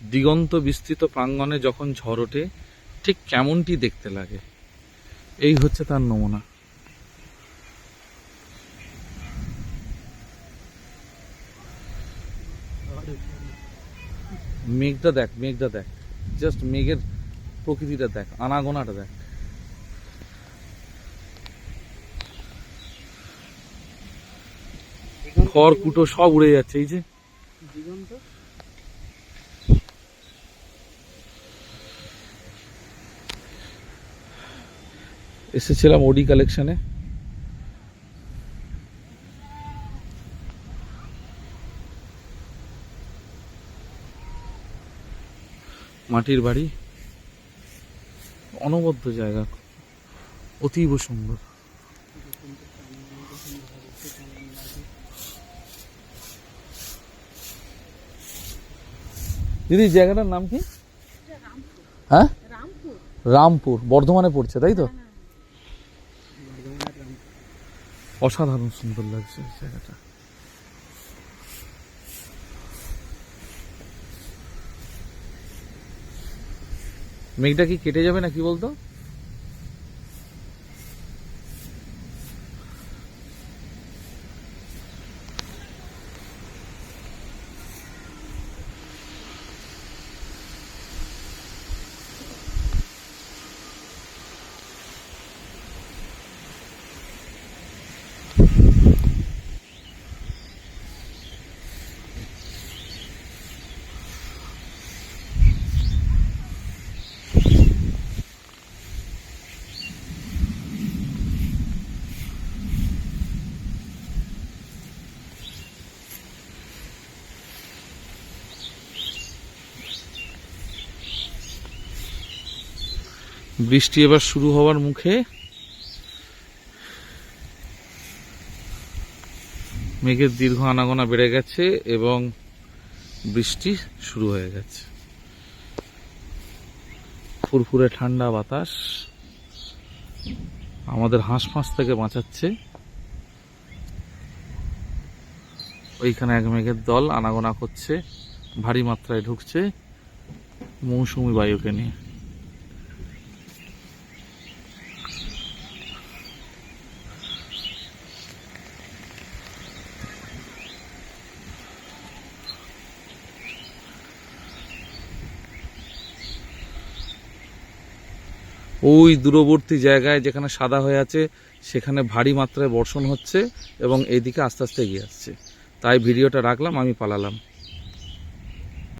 দিগন্ত বিস্তৃত প্রাঙ্গণে যখন ঝড় ওঠে, ঠিক কেমনটি দেখতে লাগে? এই হচ্ছে তার নমুনা। মেঘটা দেখ মেঘটা দেখ। জাস্ট মেঘের প্রকৃতিটা দেখ, আনাগোনাটা দেখ। খড় কুটো সব উড়ে যাচ্ছে, এই যে। এসেছিলাম ওডি কালেকশনে মাটির বাড়ি। অনবদ্য জায়গা। অতীব সুন্দর। দিদি জায়গাটার নাম কি? হ্যাঁ? রামপুর। রামপুর। বর্ধমানে পড়ছে তাই তো বর্ধমানের রামপুর অসাধারণ সুন্দর লাগছে জায়গাটা। মেঘটা কি কেটে যাবে না কি বলতো? বৃষ্টি এবার শুরু হওয়ার মুখে মেঘের দীর্ঘ আনাগোনা বেড়ে গেছে এবং বৃষ্টি শুরু হয়ে গেছে। ফুরফুরে ঠান্ডা বাতাস আমাদের হাঁস ফাঁস থেকে বাঁচাচ্ছে। ওইখানে এক মেঘের দল আনাগোনা করছে, ভারী মাত্রায় ঢুকছে মৌসুমি বায়ুকে নিয়ে। ওই দূরবর্তী জায়গায় যেখানে সাদা হয়ে আছে, সেখানে ভারী মাত্রায় বর্ষণ হচ্ছে এবং এদিকে আস্তে আস্তে এগিয়ে আসছে। তাই ভিডিওটা রাখলাম, আমি পালালাম।